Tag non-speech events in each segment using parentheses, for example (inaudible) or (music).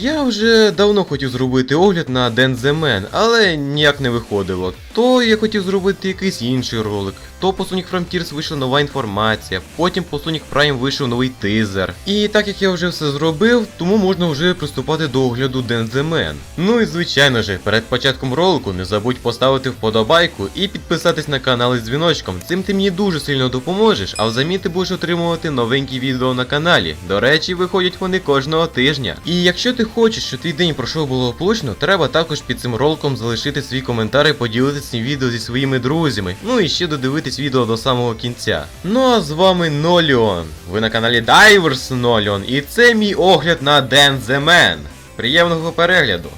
Я вже давно хотів зробити огляд на the але ніяк не виходило. То я хотів зробити якийсь інший ролик, то по Sonic Frontiers вийшла нова інформація, потім по Sonic Prime вийшов новий тизер. І так як я вже все зробив, тому можна вже приступати до огляду the Ну і звичайно же, перед початком ролику не забудь поставити вподобайку і підписатись на канал із дзвіночком. Цим ти мені дуже сильно допоможеш, а взамін ти будеш отримувати новенькі відео на каналі. До речі, виходять вони кожного тижня. І якщо ти хочеш, щоб твій день пройшов благополучно, треба також під цим роликом залишити свій коментар і поділитися цим відео зі своїми друзями. Ну і ще додивитись відео до самого кінця. Ну а з вами Ноліон. Ви на каналі Divers Ноліон, і це мій огляд на Dance the. Приємного перегляду!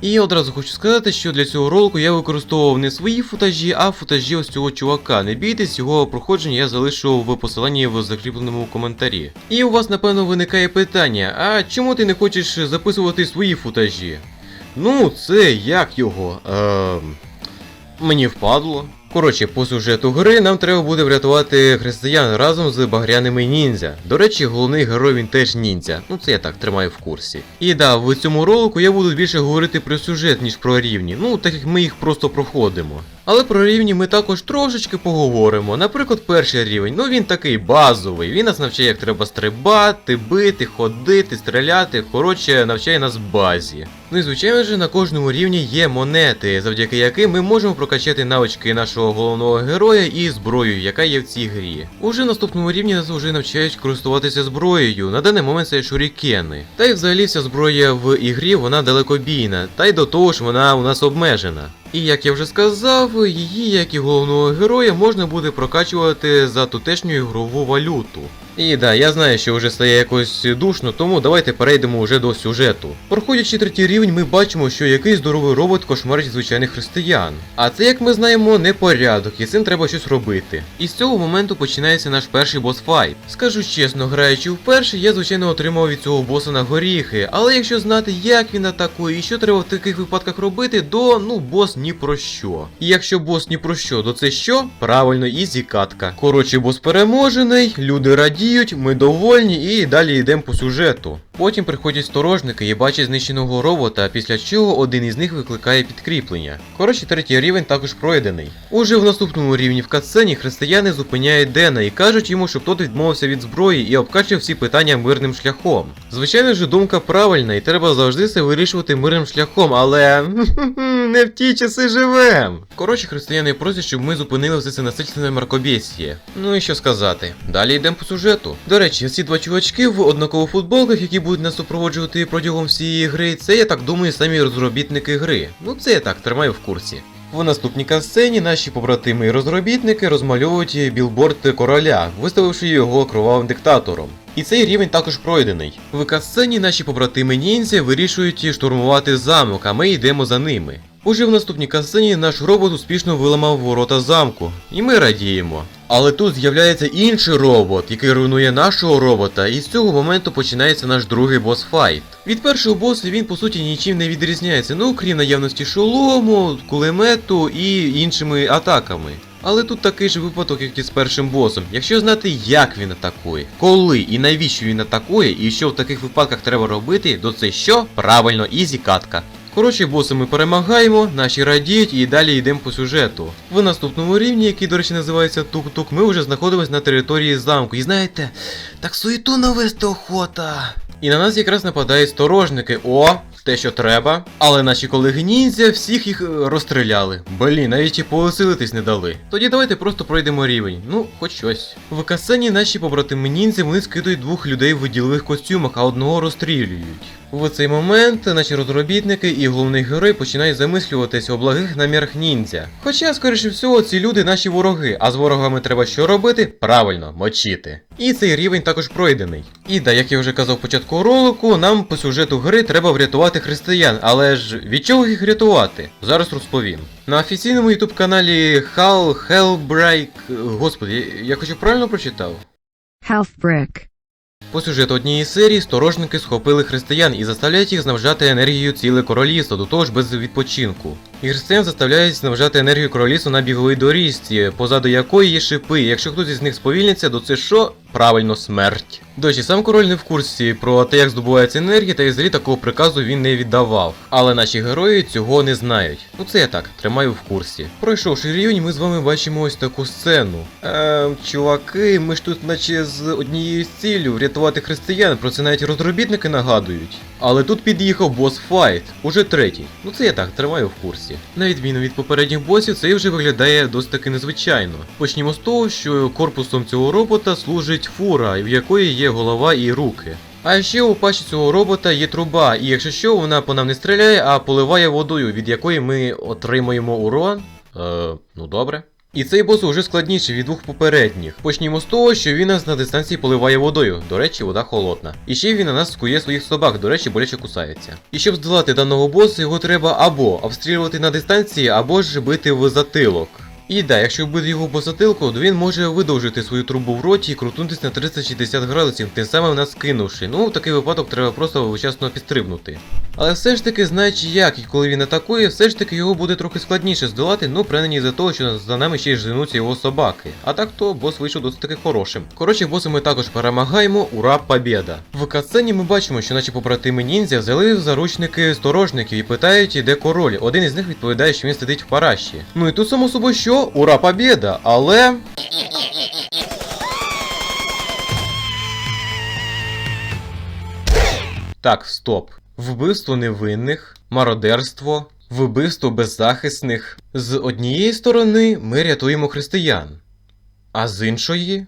І одразу хочу сказати, що для цього ролику я використовував не свої футажі, а футажі ось цього чувака. Не бійтесь, його проходження я залишу в посиланні в закріпленому коментарі. І у вас напевно виникає питання: а чому ти не хочеш записувати свої футажі? Ну, це як його? Ем... Мені впадло. Коротше, по сюжету гри нам треба буде врятувати християн разом з багряними ніндзя. До речі, головний герой він теж ніндзя. Ну це я так тримаю в курсі. І да, в цьому ролику я буду більше говорити про сюжет, ніж про рівні. Ну, так як ми їх просто проходимо. Але про рівні ми також трошечки поговоримо. Наприклад, перший рівень, ну він такий базовий. Він нас навчає, як треба стрибати, бити, ходити, стріляти. Коротше, навчає нас базі. Ну і звичайно ж, на кожному рівні є монети, завдяки яким ми можемо прокачати навички нашого головного героя і зброю, яка є в цій грі. Уже наступному рівні нас вже навчають користуватися зброєю. На даний момент це шурікени. Та й взагалі вся зброя в ігрі вона далекобійна, та й до того ж вона у нас обмежена. І як я вже сказав, її, як і головного героя, можна буде прокачувати за тутешню ігрову валюту. І да, я знаю, що вже стає якось душно, тому давайте перейдемо вже до сюжету. Проходячи третій рівень, ми бачимо, що якийсь здоровий робот кошмарить звичайних християн. А це, як ми знаємо, непорядок, і цим треба щось робити. І з цього моменту починається наш перший босфайт. Скажу чесно, граючи вперше, я звичайно отримав від цього боса на горіхи, але якщо знати, як він атакує і що треба в таких випадках робити, то ну бос ні про що. І якщо бос ні про що, то це що? Правильно, ізі катка. Коротше, бос переможений, люди радіють, ми довольні і далі йдемо по сюжету. Потім приходять сторожники і бачать знищеного робота, після чого один із них викликає підкріплення. Коротше, третій рівень також пройдений. Уже в наступному рівні в катсцені християни зупиняють Дена і кажуть йому, щоб тот відмовився від зброї і обкачив всі питання мирним шляхом. Звичайно ж, думка правильна, і треба завжди все вирішувати мирним шляхом, але (laughs) не в ті часи живем. Коротше, християни просять, щоб ми зупинили все це насильственне маркобєсіє. Ну і що сказати. Далі йдемо по сюжету. До речі, ці два чувачки в однакових футболках, які будуть нас супроводжувати протягом всієї гри, це я так думаю самі розробітники гри. Ну це я так тримаю в курсі. В наступній касцені наші побратими і розробітники розмальовують білборд короля, виставивши його кровавим диктатором. І цей рівень також пройдений. В касцені наші побратими ніндзя вирішують штурмувати замок, а ми йдемо за ними. Уже в наступній касцені наш робот успішно виламав ворота замку, і ми радіємо. Але тут з'являється інший робот, який руйнує нашого робота, і з цього моменту починається наш другий босфайт. Від першого боса він по суті нічим не відрізняється, ну крім наявності шолому, кулемету і іншими атаками. Але тут такий же випадок, як і з першим босом. Якщо знати, як він атакує, коли і навіщо він атакує, і що в таких випадках треба робити, то це що? Правильно, ізі катка. Коротше, боси ми перемагаємо, наші радіють і далі йдемо по сюжету. В наступному рівні, який, до речі, називається Тук-Тук, ми вже знаходимося на території замку. І знаєте, так суєту навести охота. І на нас якраз нападають сторожники. О, те, що треба. Але наші колеги ніндзя всіх їх е, розстріляли. Блін, навіть і повеселитись не дали. Тоді давайте просто пройдемо рівень. Ну, хоч щось. В касцені наші побратими ніндзя вони скидують двох людей в ділових костюмах, а одного розстрілюють. В цей момент наші розробітники і головний герой починають замислюватися у благих намірах ніндзя. Хоча, скоріше всього, ці люди наші вороги, а з ворогами треба що робити? Правильно, мочити. І цей рівень також пройдений. І да, як я вже казав в початку ролику, нам по сюжету гри треба врятувати християн, але ж від чого їх рятувати? Зараз розповім. На офіційному ютуб каналі Hal Hellbreak. Господи, я, я хочу правильно прочитав. Halfbrick. По сюжету однієї серії сторожники схопили християн і заставляють їх знавжати енергію ціле королівство, до того ж без відпочинку. І християн заставляють наважати енергію королісу на біговій доріжці, позаду якої є шипи. Якщо хтось із них сповільниться, то це що? Правильно, смерть. До речі, сам король не в курсі про те, як здобувається енергія, та й взагалі такого приказу він не віддавав. Але наші герої цього не знають. Ну це я так, тримаю в курсі. Пройшовши рівень, ми з вами бачимо ось таку сцену. Ем, чуваки, ми ж тут наче з однією з ціллю врятувати християн, про це навіть розробітники нагадують. Але тут під'їхав бос файт, уже третій. Ну це я так, тримаю в курсі. На відміну від попередніх босів, цей вже виглядає досить таки незвичайно. Почнімо з того, що корпусом цього робота служить фура, в якої є голова і руки. А ще у пащі цього робота є труба, і якщо що, вона по нам не стріляє, а поливає водою, від якої ми отримуємо урон. Е, ну добре. І цей бос уже складніший від двох попередніх. Почнімо з того, що він нас на дистанції поливає водою. До речі, вода холодна. І ще він на нас скує своїх собак, до речі, боляче кусається. І щоб здолати даного боса, його треба або обстрілювати на дистанції, або ж бити в затилок. І да, якщо вбити його по затилку, то він може видовжити свою трубу в роті і крутнутись на 360 градусів, тим самим нас кинувши. Ну, в такий випадок треба просто вчасно підстрибнути. Але все ж таки, знаючи як і коли він атакує, все ж таки його буде трохи складніше здолати, ну принаймні за того, що за нами ще й женуться його собаки. А так то бос вийшов досить таки хорошим. Коротше, боси ми також перемагаємо, ура, побєда! В катсцені ми бачимо, що наші побратими ніндзя взяли заручники сторожників і питають, де король. Один із них відповідає, що він сидить в параші. Ну і тут само собою що? Ура, побєда! Але. Так, стоп. Вбивство невинних, мародерство, вбивство беззахисних. З однієї сторони ми рятуємо християн, а з іншої.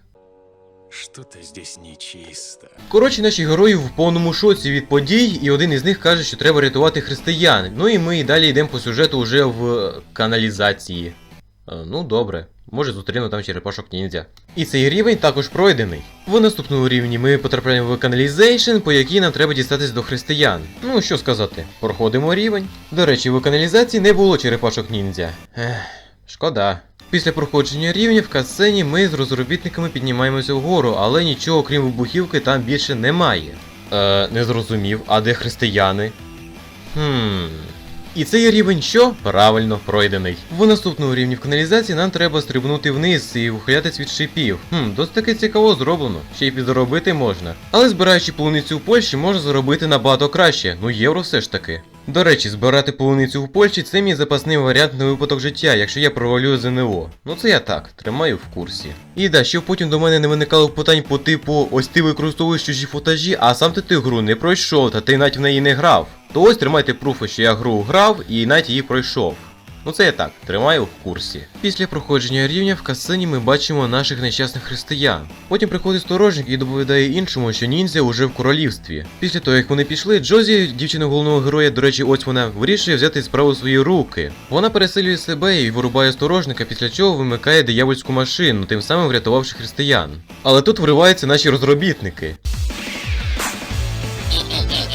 Что-то здесь нечисто. Коротше, наші герої в повному шоці від подій, і один із них каже, що треба рятувати християн. Ну і ми і далі йдемо по сюжету вже в каналізації. Е, Ну добре, може зустрінемо там черепашок ніндзя. І цей рівень також пройдений. В наступному рівні ми потрапляємо в каналізейшн, по якій нам треба дістатись до християн. Ну що сказати, проходимо рівень. До речі, в каналізації не було черепашок ніндзя. Ех, шкода. Після проходження рівня в катсцені ми з розробітниками піднімаємося вгору, але нічого крім вибухівки там більше немає. Е, не зрозумів, а де християни? Хм. І цей рівень що? Правильно, пройдений. В наступному рівні в каналізації нам треба стрибнути вниз і ухилятись від шипів. Хм, досить таки цікаво зроблено, ще й підзаробити можна. Але збираючи полуницю в Польщі можна заробити набагато краще, ну євро все ж таки. До речі, збирати полуницю в Польщі це мій запасний варіант на випадок життя, якщо я провалю ЗНО. Ну це я так, тримаю в курсі. І да, щоб потім до мене не виникало питань по типу ось ти використовуєш чужі футажі, а сам ти ту гру не пройшов, та ти навіть в неї не грав. То ось тримайте пруфи, що я гру грав і навіть її пройшов. Ну це я так, тримаю в курсі. Після проходження рівня в касцені ми бачимо наших нещасних християн. Потім приходить сторожник і доповідає іншому, що ніндзя уже в королівстві. Після того, як вони пішли, Джозі, дівчина головного героя, до речі, ось вона, вирішує взяти справу в свої руки. Вона переселює себе і вирубає сторожника, після чого вимикає диявольську машину, тим самим врятувавши християн. Але тут вриваються наші розробітники.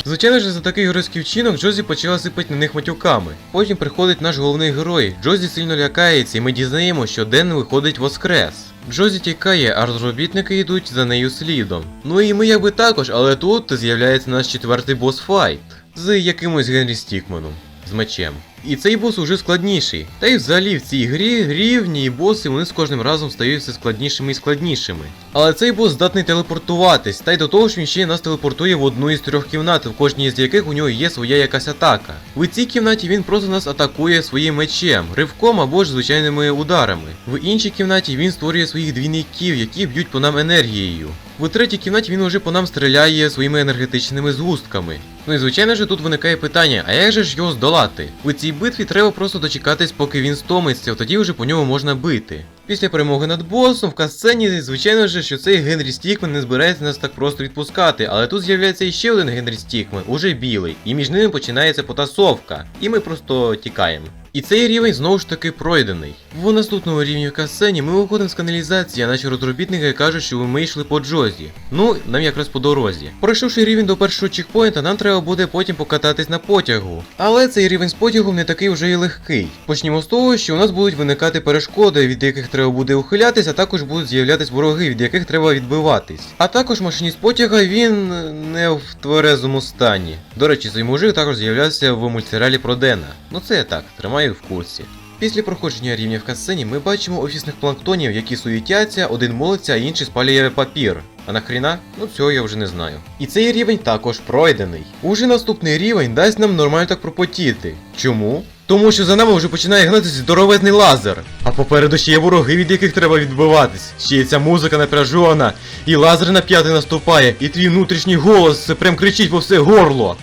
Звичайно ж, за такий геройський вчинок Джозі почала сипати на них матюками. Потім приходить наш головний герой. Джозі сильно лякається, і ми дізнаємо, що Ден виходить воскрес. Джозі тікає, а розробітники йдуть за нею слідом. Ну і ми якби також, але тут з'являється наш четвертий бос-файт з якимось Генрі Стікманом з мечем. І цей бос уже складніший. Та й взагалі в цій грі рівні і боси вони з кожним разом стають все складнішими і складнішими. Але цей бос здатний телепортуватись, та й до того ж він ще нас телепортує в одну із трьох кімнат, в кожній з яких у нього є своя якась атака. В цій кімнаті він просто нас атакує своїм мечем, ривком або ж звичайними ударами. В іншій кімнаті він створює своїх двійників, які б'ють по нам енергією. В третій кімнаті він уже по нам стріляє своїми енергетичними згустками. Ну і звичайно ж тут виникає питання, а як же ж його здолати? В цій битві треба просто дочекатись, поки він стомиться, тоді вже по ньому можна бити. Після перемоги над босом в касцені, звичайно ж, що цей Генрі Стікмен не збирається нас так просто відпускати, але тут з'являється іще один Генрі Стікмен, уже білий, і між ними починається потасовка, і ми просто тікаємо. І цей рівень знову ж таки пройдений. В наступному рівні в касцені ми виходимо з каналізації, а наші розробітники кажуть, що ми йшли по Джозі. Ну, нам якраз по дорозі. Пройшовши рівень до першого чекпоінта, нам треба буде потім покататись на потягу. Але цей рівень з потягом не такий вже і легкий. Почнімо з того, що у нас будуть виникати перешкоди, від яких треба буде ухилятись, а також будуть з'являтись вороги, від яких треба відбиватись. А також машиніст потяга він не в тверезому стані. До речі, цей мужик також з'являвся в мультсеріалі про Дена. Ну це я так, тримаю тримаю в курсі. Після проходження рівня в катсцені ми бачимо офісних планктонів, які суетяться, один молиться, а інший спалює папір. А нахріна? Ну цього я вже не знаю. І цей рівень також пройдений. Уже наступний рівень дасть нам нормально так пропотіти. Чому? Тому що за нами вже починає гнатися здоровезний лазер. А попереду ще є вороги, від яких треба відбиватись. Ще є ця музика напряжена, і лазер на п'ятий наступає, і твій внутрішній голос прям кричить по все горло.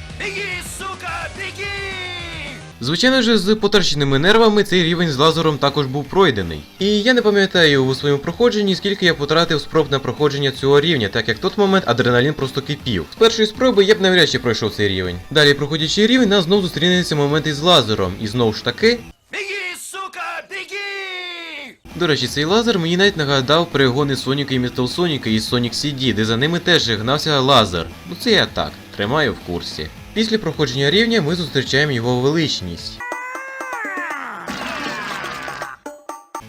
Звичайно ж, з потраченими нервами цей рівень з лазером також був пройдений. І я не пам'ятаю у своєму проходженні, скільки я потратив спроб на проходження цього рівня, так як в той момент адреналін просто кипів. З першої спроби я б навряд чи пройшов цей рівень. Далі, проходячи рівень, нас знову зустрінеться момент із лазером, і знову ж таки. До речі, цей лазер мені навіть нагадав перегони Соніка і Містел Соніка із Sonic CD, де за ними теж гнався лазер. Ну це я так, тримаю в курсі. Після проходження рівня ми зустрічаємо його величність.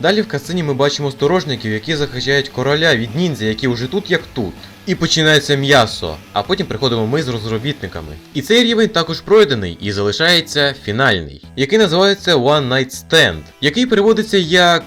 Далі в касцині ми бачимо сторожників, які захищають короля від ніндзя, які вже тут як тут. І починається м'ясо, а потім приходимо ми з розробітниками. І цей рівень також пройдений і залишається фінальний, який називається One Night Stand, який переводиться як.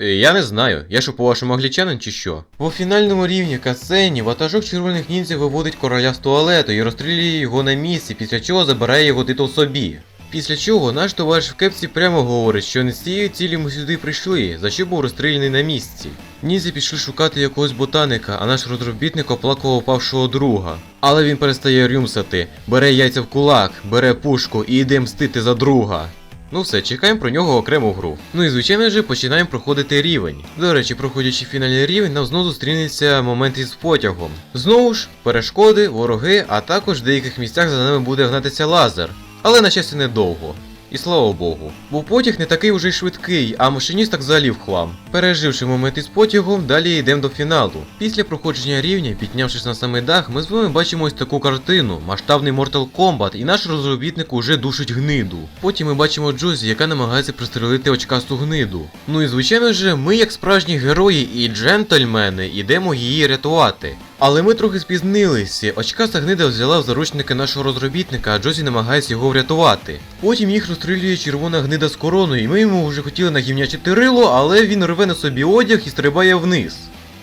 Е, Я не знаю, я що по-вашому англічанин чи що? По фінальному рівні касцені ватажок червоних ніндзя виводить короля з туалету і розстрілює його на місці, після чого забирає його титул собі. Після чого наш товариш в кепці прямо говорить, що не з цією цілі ми сюди прийшли, за що був розстріляний на місці. Ніндзя пішли шукати якогось ботаника, а наш розробітник оплакував павшого друга. Але він перестає рюмсати, бере яйця в кулак, бере пушку і йде мстити за друга. Ну все, чекаємо про нього окрему гру. Ну і звичайно ж починаємо проходити рівень. До речі, проходячи фінальний рівень, нам знову зустрінеться момент із потягом. Знову ж, перешкоди, вороги, а також в деяких місцях за нами буде гнатися лазер. Але на щастя недовго. І слава Богу. Бо потяг не такий уже й швидкий, а машиніст так взагалі в хлам. Переживши момент із потягом, далі йдемо до фіналу. Після проходження рівня, піднявшись на самий дах, ми з вами бачимо ось таку картину, масштабний Mortal Kombat, і наш розробітник уже душить гниду. Потім ми бачимо Джозі, яка намагається пристрелити очкасту гниду. Ну і звичайно ж, ми, як справжні герої і джентльмени, йдемо її рятувати. Але ми трохи спізнилися. Очкаста гнида взяла в заручники нашого розробітника, а Джозі намагається його врятувати. Потім їх розстрілює червона гнида з короною, і ми йому вже хотіли нагівнячити рило, але він рве на собі одяг і стрибає вниз.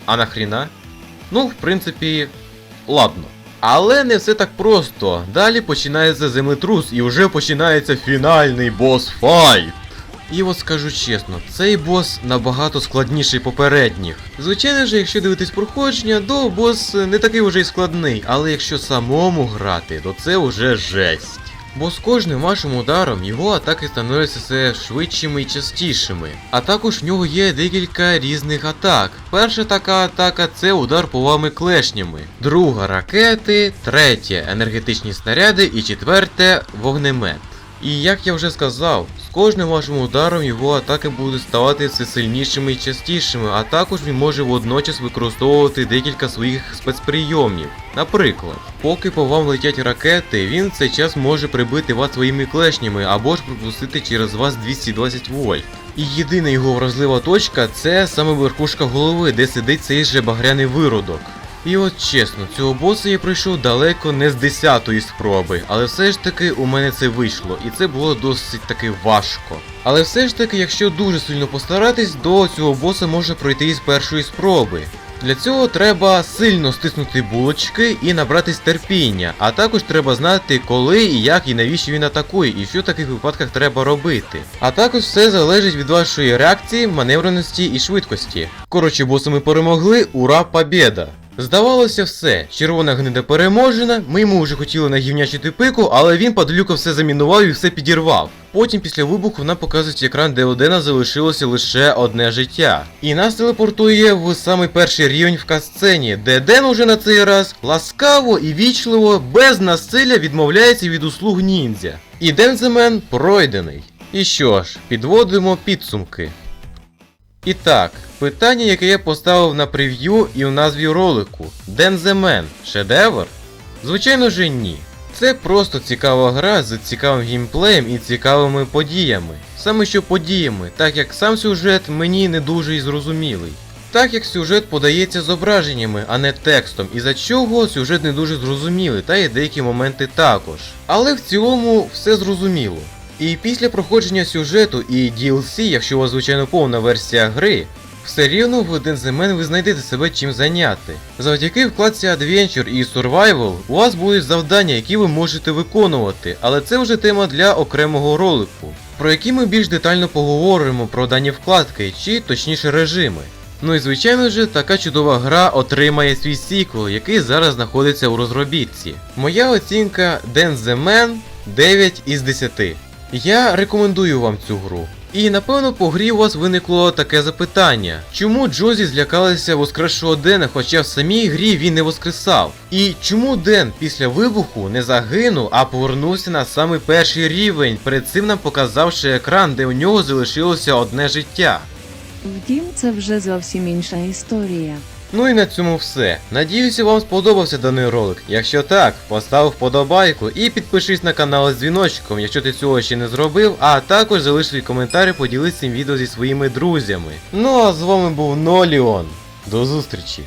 А нахріна? Ну, в принципі, ладно. Але не все так просто. Далі починається землетрус і вже починається фінальний бос-файт. І от скажу чесно, цей бос набагато складніший попередніх. Звичайно ж, якщо дивитись проходження, то бос не такий уже й складний, але якщо самому грати, то це вже жесть. Бо з кожним вашим ударом його атаки становляться все швидшими і частішими. А також в нього є декілька різних атак. Перша така атака це удар по вами клешнями, друга ракети, третє енергетичні снаряди і четверте вогнемет. І як я вже сказав, кожним вашим ударом його атаки будуть ставати все сильнішими і частішими, а також він може водночас використовувати декілька своїх спецприйомів. Наприклад, поки по вам летять ракети, він цей час може прибити вас своїми клешнями або ж пропустити через вас 220 вольт. І єдина його вразлива точка це саме верхушка голови, де сидить цей же багряний виродок. І от чесно, цього боса я пройшов далеко не з десятої спроби, але все ж таки у мене це вийшло, і це було досить таки важко. Але все ж таки, якщо дуже сильно постаратись, до цього боса можна пройти із першої спроби. Для цього треба сильно стиснути булочки і набратись терпіння, а також треба знати, коли і як і навіщо він атакує, і що в таких випадках треба робити. А також все залежить від вашої реакції, маневреності і швидкості. Коротше, боса ми перемогли, ура, побєда! Здавалося все, червона гнида переможена, ми йому вже хотіли нагівнячити пику, але він падлюка все замінував і все підірвав. Потім після вибуху нам показують екран, де у залишилося лише одне життя. І нас телепортує в самий перший рівень в касцені, де Ден уже на цей раз ласкаво і вічливо, без насилля відмовляється від услуг ніндзя. І Денземен пройдений. І що ж, підводимо підсумки. І так, питання, яке я поставив на прев'ю і в назві ролику: Денземен шедевр? Звичайно же ні. Це просто цікава гра з цікавим геймплеєм і цікавими подіями. Саме що подіями, так як сам сюжет мені не дуже і зрозумілий. Так як сюжет подається зображеннями, а не текстом, і за чого сюжет не дуже зрозумілий, та є деякі моменти також. Але в цілому все зрозуміло. І після проходження сюжету і DLC, якщо у вас звичайно повна версія гри, все рівно в Денземен ви знайдете себе чим зайняти. Завдяки вкладці Adventure і Survival у вас будуть завдання, які ви можете виконувати, але це вже тема для окремого ролику, про які ми більш детально поговоримо про дані вкладки, чи точніше режими. Ну і звичайно ж, така чудова гра отримає свій сіквел, який зараз знаходиться у розробітці. Моя оцінка Dance the Man 9 із 10. Я рекомендую вам цю гру. І напевно по грі у вас виникло таке запитання: чому Джозі злякалися воскресшого Дена, хоча в самій грі він не воскресав? І чому Ден після вибуху не загинув, а повернувся на самий перший рівень, перед цим нам показавши екран, де у нього залишилося одне життя? Втім, це вже зовсім інша історія. Ну і на цьому все. Надіюся, вам сподобався даний ролик. Якщо так, постав вподобайку і підпишись на канал з дзвіночком, якщо ти цього ще не зробив, а також залиш свій коментар поділись цим відео зі своїми друзями. Ну а з вами був Ноліон. До зустрічі!